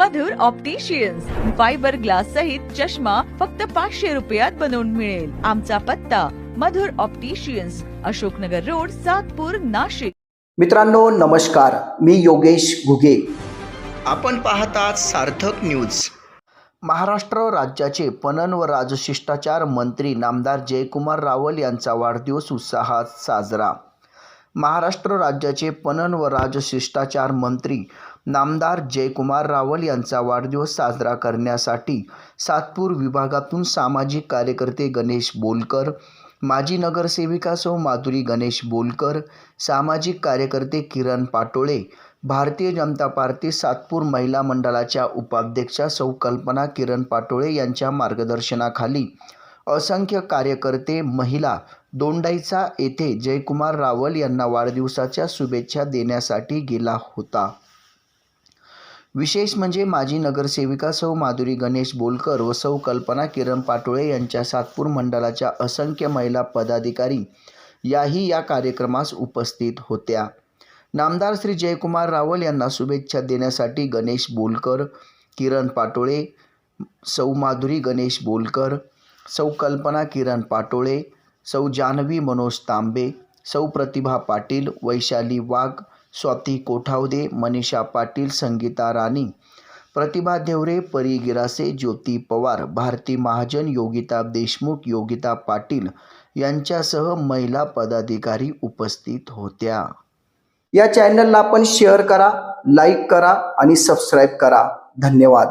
मधुर opticians fibre glass सहित चष्मा फक्त पाचशे रुपयात बनवून मिळेल. आमचा पत्ता मधुर ऑप्टिशियन्स अशोकनगर रोड सातपूर नाशिक. मित्रांनो नमस्कार. मी योगेश घुगे. आपण पाहतात सार्थक न्यूज महाराष्ट्र राज्याचे पणन व राजशिष्टाचार मंत्री नामदार जयकुमार रावल यांचा वाढदिवस उत्साहात साजरा. महाराष्ट्र राज्याचे पणन व राजशिष्टाचार मंत्री नामदार जयकुमार रावल यांचा वाढदिवस साजरा करण्यासाठी सातपूर विभागातून सामाजिक कार्यकर्ते गणेश बोलकर माजी नगरसेविका सौ माधुरी गणेश बोलकर सामाजिक कार्यकर्ते किरण पाटोळे भारतीय जनता पार्टी सातपूर महिला मंडळाच्या उपाध्यक्षा सौ कल्पना किरण पाटोळे यांच्या मार्गदर्शनाखाली असंख्य कार्यकर्ते महिला दोंडाईचा येथे जयकुमार रावल यांना वाढदिवसाच्या शुभेच्छा देण्यासाठी गेला होता. विशेष म्हणजे माजी नगरसेविका सौ माधुरी गणेश बोलकर व सौ कल्पना किरण पाटोळे यांच्या सातपूर मंडळाच्या असंख्य महिला पदाधिकारी याही या कार्यक्रमास उपस्थित होत्या. नामदार श्री जयकुमार रावल यांना शुभेच्छा देण्यासाठी गणेश बोलकर किरण पाटोळे सौ माधुरी गणेश बोलकर सौ कल्पना किरण पाटोळे सौ जान्हवी मनोज तांबे सौ प्रतिभा पाटील वैशाली वाघ स्वाती कोठावदे मनीषा पाटील संगीता राणी प्रतिभा देवरे परी गिरासे ज्योती पवार भारती महाजन योगिता देशमुख योगिता पाटील यांच्यासह महिला पदाधिकारी उपस्थित होत्या. या चॅनलला आपण शेअर करा लाईक करा आणि सबस्क्राईब करा. धन्यवाद.